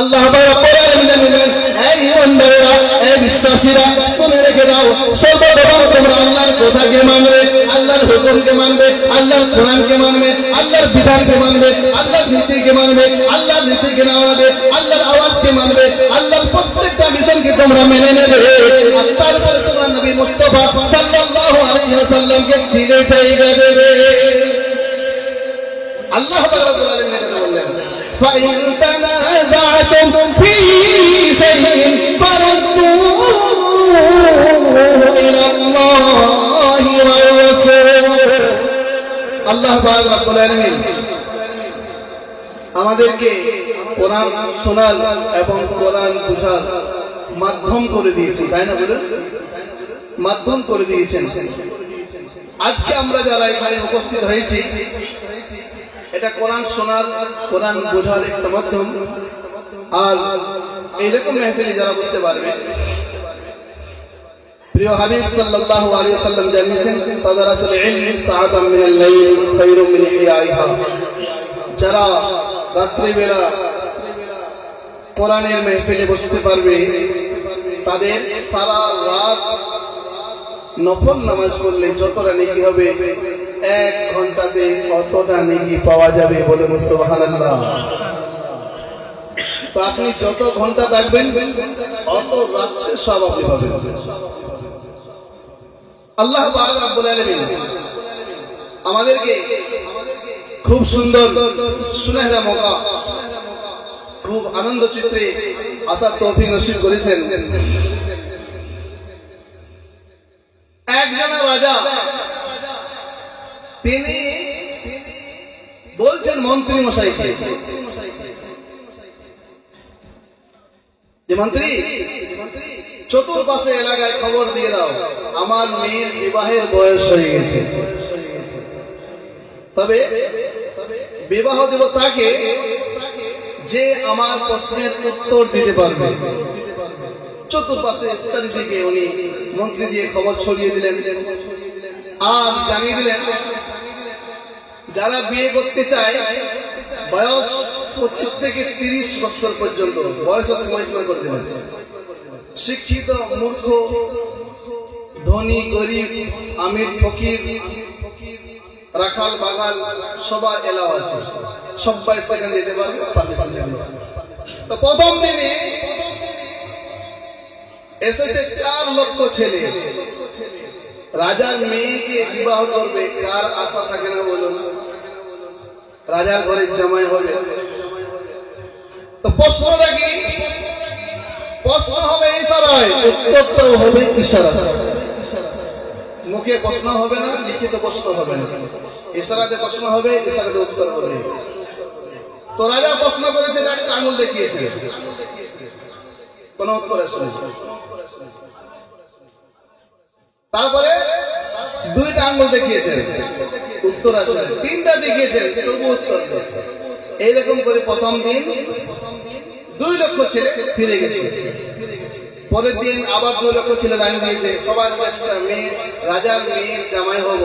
আল্লাহ এই ইমানদাররা এই বিশ্বাসীরা, শুনে রেখে দাও। সর্বপ্রথম তোমরা আল্লাহর কথাকে মানবে, আল্লাহর হুকুমকে মানবে, আল্লাহর কোরআনকে মানবে, আল্লাহর বিধানকে মানবে, আল্লাহর নীতিকে মানবে, আল্লাহর নীতিকে না মানবে, আল্লাহর আওয়াজকে মানবে, আল্লাহর প্রত্যেকটা মিশনকে তোমরা মেনে নেবে। আর তারপরে তোমরা নবী فإن تنازعتم في شيء فردوه إلى الله والرسول আল্লাহ পাক রব্বুল আলামিন আমাদেরকে কোরআন শোনার এবং কোরআন বোঝার মাধ্যম করে দিয়েছেন তাই না বলুন মাধ্যম করে দিয়েছেন আজকে আমরা যারা এখানে উপস্থিত হয়েছি এটা কোরআন শোনার, কোরআন বোঝার একটা মাধ্যম। আর এইরকম মেহফিলে যারা বুঝতে পারবে। প্রিয় হাবিব সাল্লাল্লাহু আলাইহি ওয়াসাল্লাম জানিয়েছেন ফাদারাসাল ইলম সাআতাম মিনাল লাইল খায়রুম মিন যারা কোরআনের মেহফিলে বসতে পারবে, তাদের সারা রাত নফল নামাজ পড়লে যতটা নেকি হবে এক ঘন্টাতে অতটা নেকি পাওয়া যাবে বলে সুবহানাল্লাহ। তো আপনি যত ঘণ্টা থাকবেন, অত রাত্রে সব আপনি পাবেন। আল্লাহ আমাদেরকে খুব সুন্দর সুনেহরা মৌকা, খুব আনন্দ চিত্রে আসার তৌফিক নসিব করেছেন একজনা রাজা তিনি বলছেন মন্ত্রী মশাইকে। যে মন্ত্রী, চতুর্পাশে এলাকায় খবর দিয়ে দাও, আমার মেয়ের বিবাহের বয়স হয়ে গেছে। তবে বিবাহ দেব তাকে যে আমার প্রশ্নের উত্তর দিতে পারবে। চতুর্পাশে চারিদিকে উনি মন্ত্রী দিয়ে খবর ছড়িয়ে দিলেন, আর জানিয়ে দিলেন যারা বিয়ে করতে চায়, বয়স পঁচিশ থেকে তিরিশ বছর পর্যন্ত, বয়স সময় সময় করে দিলেন শিক্ষিত, মূর্খ, ধনী, গরিব, আমির, ফকির, রাখাল, বাগাল, সবার এলাও আছে। সবাই সেখানে যেতে পারবে। তো প্রথম দিনে এসেছে চার লক্ষ ছেলে। রাজার মেয়েকে বিবাহ করবে, কার আশা থাকে না বলুন? রাজার ঘরের জামাই হবে। তো প্রশ্নটা কি প্রশ্ন হবে ইশারায় উত্তরটাও হবে ইশারা মুখে প্রশ্ন হবে না, লিখিত প্রশ্ন হবে না। ইশারাতে প্রশ্ন হবে ইশারাতে উত্তর হবে। তো রাজা প্রশ্ন করেছে একটা আঙুল দেখিয়েছে। কোন উত্তর আসলে তারপরে দুইটা আঙ্গুল দেখিয়েছেন উত্তর আসলে তিনটা দেখিয়েছেন তবু উত্তর এইরকম করে প্রথম দিন দুই লক্ষ ছেলে ফিরে গেছে। পরের দিন আবার দুই লক্ষ ছেলে লাইন দিয়েছে, সবার চেষ্টা, মেয়ে, রাজার মেয়ের জামাই হব।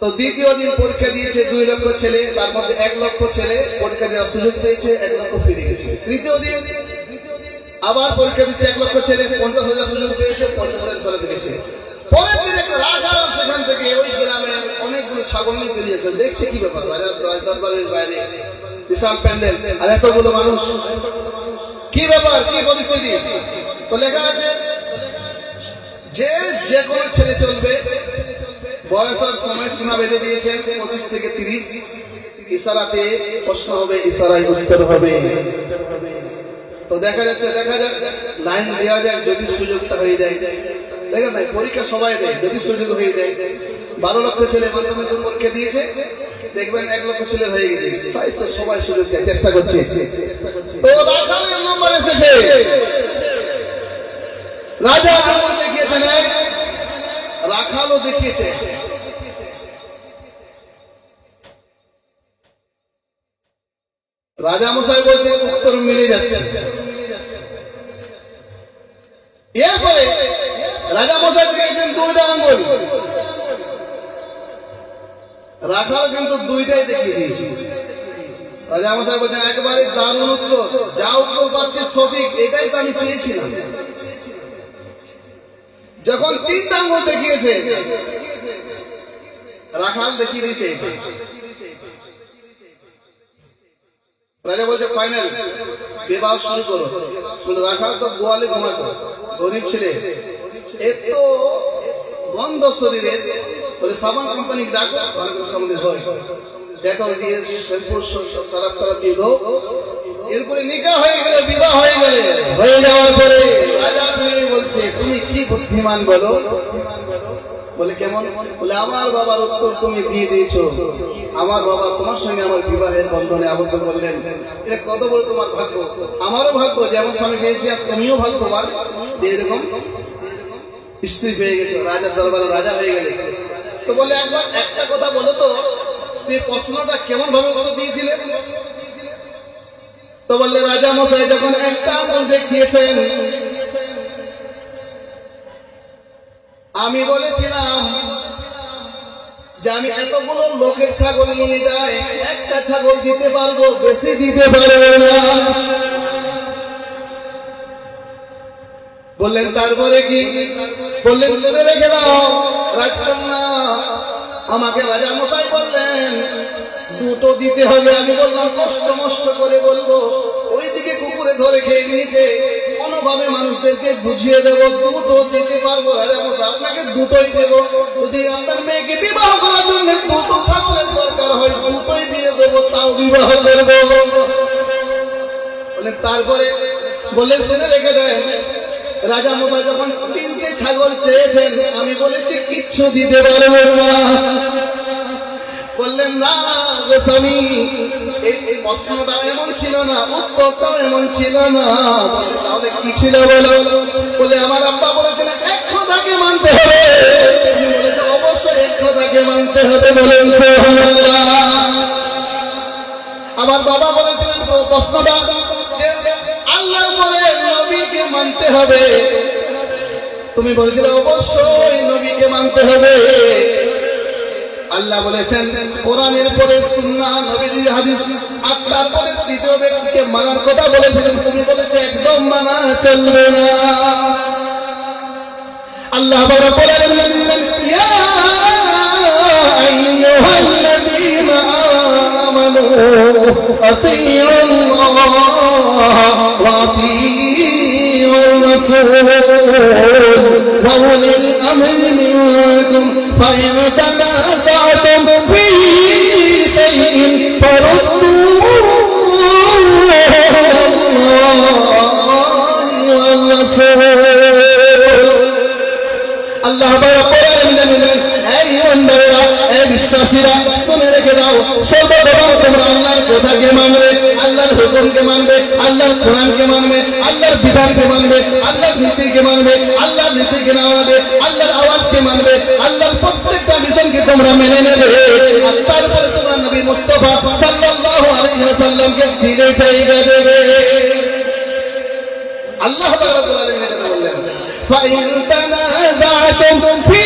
তো দ্বিতীয় দিন পরীক্ষা দিয়েছে দুই লক্ষ ছেলে, তার মধ্যে এক লক্ষ ছেলে পরীক্ষা দেওয়ার সুযোগ পেয়েছে, এক লক্ষ ফিরে গেছে। তৃতীয় দিন আবার পরীক্ষা দিচ্ছে এক লক্ষ ছেলে, পঞ্চাশ হাজার সুযোগ পেয়েছে, পঞ্চাশ হাজার ফেলে দিয়েছে। পরের দিন একটা রাজা সেখান থেকে ওই গ্রামে অনেকগুলো ছাগল নিয়ে বেরিয়েছে দেখছে কি ব্যাপার দরবারের বাইরে। বিশাল প্যান্ডেল, আর এতগুলো মানুষ। কি ব্যাপার, কি পরিস্থিতি? তো লেখা আছে, যে যে কোনো ছেলে চলবে, বয়স আর সময় সীমা বেঁধে দিয়েছেন পঁচিশ থেকে তিরিশ। ইশারাতে প্রশ্ন হবে, ইশারায় উত্তর হবে। তো দেখা যাচ্ছে, দেখা যাক, লাইন দেওয়া যাক, যদি সুযোগটা হয়ে যায়। দেখেন পরীক্ষা সবাই দেয়, যদি সুযোগ হয়ে বারো লক্ষ ছেলে পরীক্ষা দিয়েছে, দেখবেন এক লক্ষ ছেলে হয়ে গেছে। তো সবাই সুযোগ দেয়, চেষ্টা করছে। তো রাখালের নম্বর এসেছে। রাজা যেমন দেখিয়েছেন রাখালও দেখিয়েছে। রাজা মশাই বলছে, উত্তর মিলে যাচ্ছে। রাখাল কিন্তু দুইটাই দেখিয়ে বলছেন, একবারে দারুণ উত্তর। যা উত্তর পাচ্ছে সঠিক, এটাই তো আমি চেয়েছিলাম। যখন দেখিয়েছে, রাখাল দেখিয়ে দিয়েছে। রাজা বলছে, ফাইনাল, বিবাহ শুরু করো। রাখাল তো গোয়ালে ঘুমাতো গরিব ছেলে। এত গন্ধ শরীরে বলে সাবান কোম্পানি ডাকো ভালো করে সামনে হয়। ডেটল দিয়ে শ্যাম্পু সারাপ তারা দিয়ে দাও। এরপরে নিকা হয়ে গেলে বিবাহ হয়ে গেলে। হয়ে যাওয়ার পরে রাজা মেয়ে বলছে তুমি কি বুদ্ধিমান বলো? বলে কেমন? বলে আমার বাবার উত্তর তুমি দিয়ে দিয়েছ। আমার বাবা তোমার সঙ্গে আমার বিবাহের বন্ধনে আবদ্ধ করলেন। এটা কত বড় তোমার ভাগ্য? আমারও ভাগ্য যেমন স্বামী পেয়েছি আর তুমিও ভাগ্যবান। যে এরকম স্ত্রী পেয়ে গেছো রাজার দরবারে রাজা হয়ে গেলে। তো বলে একবার একটা কথা বলো তো, তুমি প্রশ্নটা কেমন ভাবে উত্তর দিয়েছিলে? তো বললে, রাজা মশাই যখন একটা আঙুল দেখিয়েছেন, আমি বলেছিলাম যে আমি এতগুলো লোকের ছাগল নিয়ে যাই, একটা ছাগল দিতে পারব, বেশি দিতে পারব না। বললেন, তারপরে কি? বললেন শুনে রেখে দাও, রাজকন্যা। আমাকে রাজা মশাই বললেন, দুটো দিতে হবে। আমি বললাম, কষ্ট মষ্ট করে বলব। ওইদিকে কুকুরে ধরে খেয়ে নিয়েছে। কোনোভাবে মানুষদেরকে বুঝিয়ে দেবো, দুটো দিতে পারব রাজা মশাই আপনাকে দুটোই দেবো। যদি আপনার মেয়েকে বিবাহ করার জন্য দুটো ছাগলের দরকার হয়, দুটোই দিয়ে দেবো, তাও বিবাহ করব। বলে তারপরে? বলে শুনে রেখে দেন। রাজা মশাই যখন তিনটে ছাগল চেয়েছেন, আমি বলেছি, কিচ্ছু দিতে পারব না। বললেন, না গো স্বামী, এই প্রশ্নটা এমন ছিল না, উত্তরটাও এমন ছিল না। তাহলে কি ছিল বলো? বলে, আমার আব্বা বলেছিলেন এক কথাকে মানতে হবে। বলেছে, অবশ্যই এক কথাকে মানতে হবে বলেন আমার বাবা বলেছিলেন, প্রশ্নটা আল্লাহর পরে মানতে হবে। তুমি বলেছিলে, অবশ্যই নবীকে মানতে হবে। আল্লাহ বলেছেন, কোরআনের পরে সুন্নাহ নবীর হাদিস, আর তারপরে তৃতীয় ব্যক্তিকে মানার কথা বলেছিলেন। তুমি বলেছ, একদম মানা চলবে না। আল্লাহ বলেন ইয়া আইয়ুহাল্লাযীনা আমানু আতিউল্লাহ ওয়া উলিল আমরি মিনকুম ফাইন তানাযা'তুম ফি শাইইন আল্লাহ বিশ্বাসীরা, শুনে রেখে দাও সর্বপ্রথম তোমরা আল্লাহর কথাকে মানবে, আল্লাহর হুকুমকে মানবে আল্লাহর কোরআনকে মানবে আল্লাহর বিধানকে মানবে আল্লাহর নীতিকে মানবে আল্লাহর নীতিকে না মানবে আল্লাহর আওয়াজকে মানবে আল্লাহর প্রত্যেকটা মিশনকে তোমরা মেনে নেবে আর তারপরে তোমরা নবী মুস্তাফা সাল্লাল্লাহু আলাইহি ওয়াসাল্লামকে দিলে চাইবে দেবে আল্লাহ তাআলা রাব্বুল আলামিন এটা বললেন فإن تنازعتم في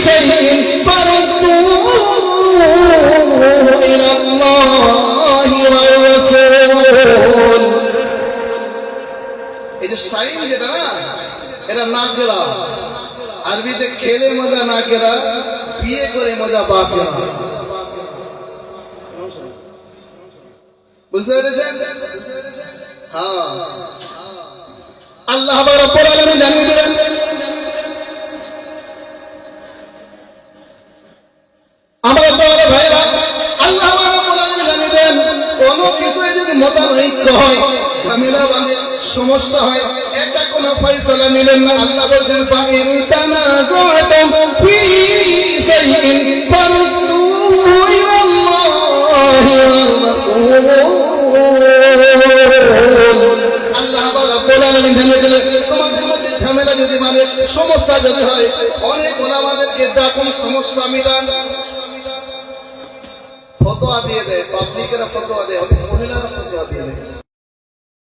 شيء فردوه সাইন যেটা না, এটা নাকেরা আরবিতে খেলে মজা নাকেরা বিয়ে করে মজা বাপেরা হ্যাঁ। আল্লাহ আমার দলে ভাইরা, আল্লাহ রাব্বুল আলামিন জানিয়ে দেন কোন বিষয়ে যদি মতানৈক্য হয়, ঝামেলা মানে সমস্যা হয়। এটা কোন ফয়সালা নিলেন না। আল্লাহ বলছেন ফাইন তানাযাতুম ফি শাইইন আল্লাহ তোমাদের মধ্যে ঝামেলা যদি মানে সমস্যা যদি হয়, অনেক ওলামাদেরকে ডাকুন সমস্যা মিলান ফতোয়া দিয়ে দেয় পাবলিকেরা ফতোয়া দেয়, অনেক মহিলারা ফতোয়া দিয়ে দেয়।